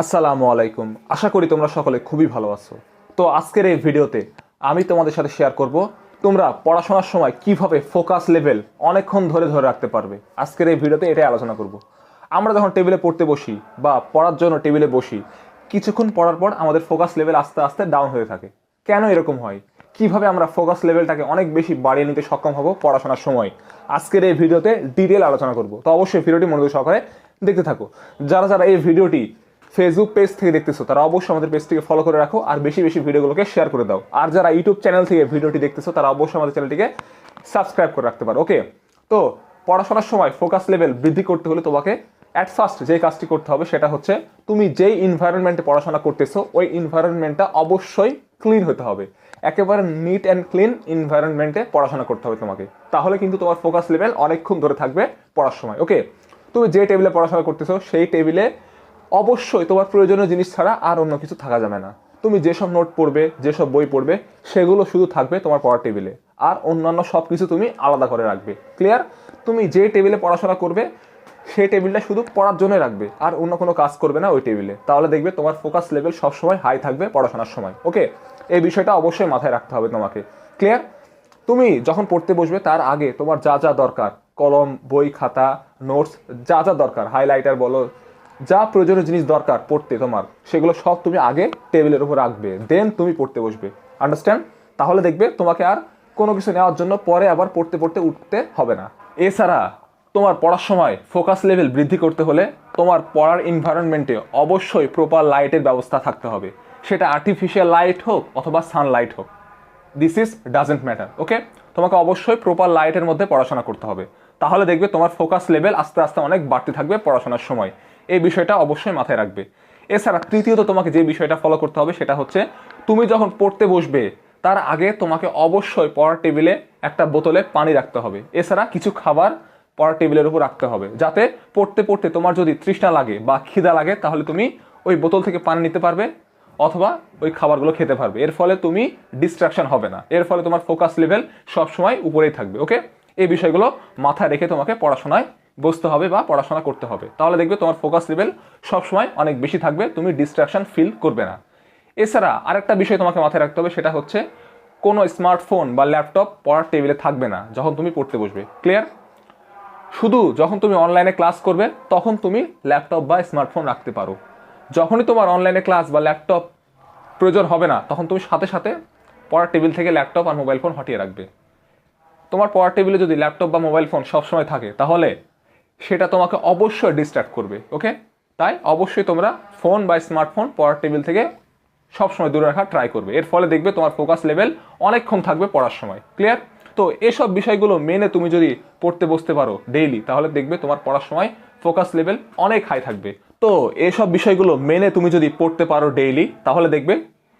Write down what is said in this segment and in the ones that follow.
আসসালামু আলাইকুম। আশা করি তোমরা সকলে খুবই ভালো আছো। তো আজকের এই ভিডিওতে আমি তোমাদের সাথে শেয়ার করব তোমরা পড়াশোনার সময় কীভাবে ফোকাস লেভেল অনেকক্ষণ ধরে ধরে রাখতে পারবে। আজকের এই ভিডিওতে এটাই আলোচনা করব। আমরা যখন টেবিলে পড়তে বসি বা পড়ার জন্য টেবিলে বসি, কিছুক্ষণ পড়ার পর আমাদের ফোকাস লেভেল আস্তে আস্তে ডাউন হয়ে থাকে। কেন এরকম হয়? কীভাবে আমরা ফোকাস লেভেলটাকে অনেক বেশি বাড়িয়ে নিতে সক্ষম হব পড়াশোনার সময়? আজকের এই ভিডিওতে ডিটেল আলোচনা করব। তো অবশ্যই ভিডিওটি মনোযোগ সহকারে দেখতে থাকো। যারা যারা এই ভিডিওটি ফেসবুক পেজ থেকে দেখতেছো, তারা অবশ্যই আমাদের পেজটিকে ফলো করে রাখো আর বেশি বেশি ভিডিওগুলোকে শেয়ার করে দাও। আর যারা ইউটিউব চ্যানেল থেকে ভিডিওটি দেখতেছো, তারা অবশ্যই আমাদের চ্যানেলটিকে সাবস্ক্রাইব করে রাখতে পারো ওকে তো, পড়াশোনার সময় ফোকাস লেভেল বৃদ্ধি করতে হলে তোমাকে অ্যাট ফার্স্ট যে কাজটি করতে হবে সেটা হচ্ছে তুমি যেই ইনভায়রনমেন্টে পড়াশোনা করতেছো, ওই ইনভায়রনমেন্টটা অবশ্যই ক্লিন হতে হবে। একেবারে নিট অ্যান্ড ক্লিন ইনভায়রনমেন্টে পড়াশোনা করতে হবে তোমাকে। তাহলে কিন্তু তোমার ফোকাস লেভেল অনেকক্ষণ ধরে থাকবে পড়ার সময় ওকে তুমি যে টেবিলে পড়াশোনা করতেছো, সেই টেবিলে অবশ্যই তোমার প্রয়োজনীয় জিনিস ছাড়া আর অন্য কিছু থাকা যাবে না। তুমি যেসব নোট পড়বে, যেসব বই পড়বে, সেগুলো শুধু থাকবে তোমার পড়ার টেবিলে। আর অন্যান্য সব কিছু তুমি আলাদা করে রাখবে। ক্লিয়ার তুমি যে টেবিলে পড়াশোনা করবে সেই টেবিলটা শুধু পড়ার জন্য রাখবে। আর অন্য কোনো কাজ করবে না ওই টেবিলে। তাহলে দেখবে তোমার ফোকাস লেভেল সবসময় হাই থাকবে পড়াশোনার সময়। ওকে এই বিষয়টা অবশ্যই মাথায় রাখতে হবে তোমাকে। ক্লিয়ার তুমি যখন পড়তে বসবে, তার আগে তোমার যা যা দরকার, কলম, বই, খাতা নোটস যা যা দরকার হাইলাইটার বলো যা প্রয়োজনীয় জিনিস দরকার পড়তে তোমার, সেগুলো সব তুমি আগে টেবিলের উপর রাখবে দেন তুমি পড়তে বসবে। আন্ডারস্ট্যান্ড তাহলে দেখবে তোমাকে আর কোনো কিছু নেওয়ার জন্য পরে আবার পড়তে পড়তে উঠতে হবে না। এছাড়া তোমার পড়ার সময় ফোকাস লেভেল বৃদ্ধি করতে হলে তোমার পড়ার এনভায়রনমেন্টে অবশ্যই প্রপার লাইটের ব্যবস্থা থাকতে হবে। সেটা আর্টিফিশিয়াল লাইট হোক অথবা সানলাইট হোক। This is doesn't matter okay তোমাকে অবশ্যই প্রপার লাইটের মধ্যে পড়াশোনা করতে হবে। তাহলে দেখবে তোমার ফোকাস লেভেল আস্তে আস্তে অনেক বাড়তে থাকবে পড়াশোনার সময়। এই বিষয়টা অবশ্যই মাথায় রাখবে। এছাড়া তৃতীয়ত তোমাকে যে বিষয়টা ফলো করতে হবে সেটা হচ্ছে, তুমি যখন পড়তে বসবে, তার আগে তোমাকে অবশ্যই পড়ার টেবিলে একটা বোতলে পানি রাখতে হবে। এছাড়া কিছু খাবার পড়ার টেবিলের উপর রাখতে হবে। যাতে পড়তে পড়তে তোমার যদি তৃষ্ণা লাগে বা খিদা লাগে, তাহলে তুমি ওই বোতল থেকে পানি নিতে পারবে অথবা ওই খাবারগুলো খেতে পারবে। এর ফলে তুমি ডিস্ট্রাকশন হবে না। এর ফলে তোমার ফোকাস লেভেল সবসময় উপরেই থাকবে। ওকে এই বিষয়গুলো মাথায় রেখে তোমাকে পড়াশোনায় বসতে হবে বা পড়াশোনা করতে হবে। তাহলে দেখবে তোমার ফোকাস লেভেল সবসময় অনেক বেশি থাকবে, তুমি ডিস্ট্রাকশন ফিল করবে না। এছাড়া আরেকটা বিষয় তোমাকে মাথায় রাখতে হবে, সেটা হচ্ছে কোনো স্মার্টফোন বা ল্যাপটপ পড়ার টেবিলে থাকবে না, যখন তুমি পড়তে বসবে। ক্লিয়ার শুধু যখন তুমি অনলাইনে ক্লাস করবে, তখন তুমি ল্যাপটপ বা স্মার্টফোন রাখতে পারো। যখনই তোমার অনলাইনে ক্লাস বা ল্যাপটপ প্রয়োজন হবে না, তখন তুমি সাথে সাথে পড়ার টেবিল থেকে ল্যাপটপ আর মোবাইল ফোন হটিয়ে রাখবে। তোমার পড়ার টেবিলে যদি ল্যাপটপ বা মোবাইল ফোন সবসময় থাকে, তাহলে সেটা তোমাকে অবশ্যই ডিস্ট্র্যাক্ট করবে ওকে তাই অবশ্যই তোমরা ফোন বা স্মার্টফোন পড়ার টেবিল থেকে সবসময় দূরে রাখা ট্রাই করবে। এর ফলে দেখবে তোমার ফোকাস লেভেল অনেকক্ষণ থাকবে পড়ার সময় ক্লিয়ার তো এসব বিষয়গুলো মেনে তুমি যদি পড়তে বসতে পারো ডেইলি তাহলে দেখবে তোমার পড়ার সময় ফোকাস লেভেল অনেক হাই থাকবে। তো এসব বিষয়গুলো মেনে তুমি যদি পড়তে পারো ডেইলি তাহলে দেখবে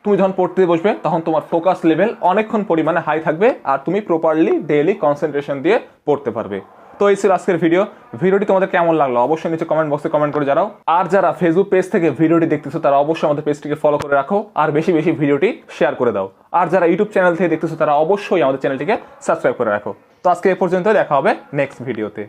তুমি যখন পড়তে বসবে, তখন তোমার ফোকাস লেভেল অনেকক্ষণ পরিমাণে হাই থাকবে আর তুমি প্রপারলি ডেইলি কনসেন্ট্রেশন দিয়ে পড়তে পারবে। তো এই ছিল আজকের ভিডিও ভিডিওটি তোমাদের কেমন লাগল? অবশ্যই নিচে কমেন্ট বক্সে কমেন্ট করে জানাও। আর যারা ফেসবুক পেজ থেকে ভিডিওটি দেখতেছো, তারা অবশ্যই আমাদের পেজটিকে ফলো করে রাখো আর বেশি বেশি ভিডিওটি শেয়ার করে দাও। আর যারা ইউটিউব চ্যানেল থেকে দেখতেছো, তারা অবশ্যই আমাদের চ্যানেলটিকে সাবস্ক্রাইব করে রাখো। তো আজকে এ পর্যন্ত দেখা হবে নেক্সট ভিডিওতে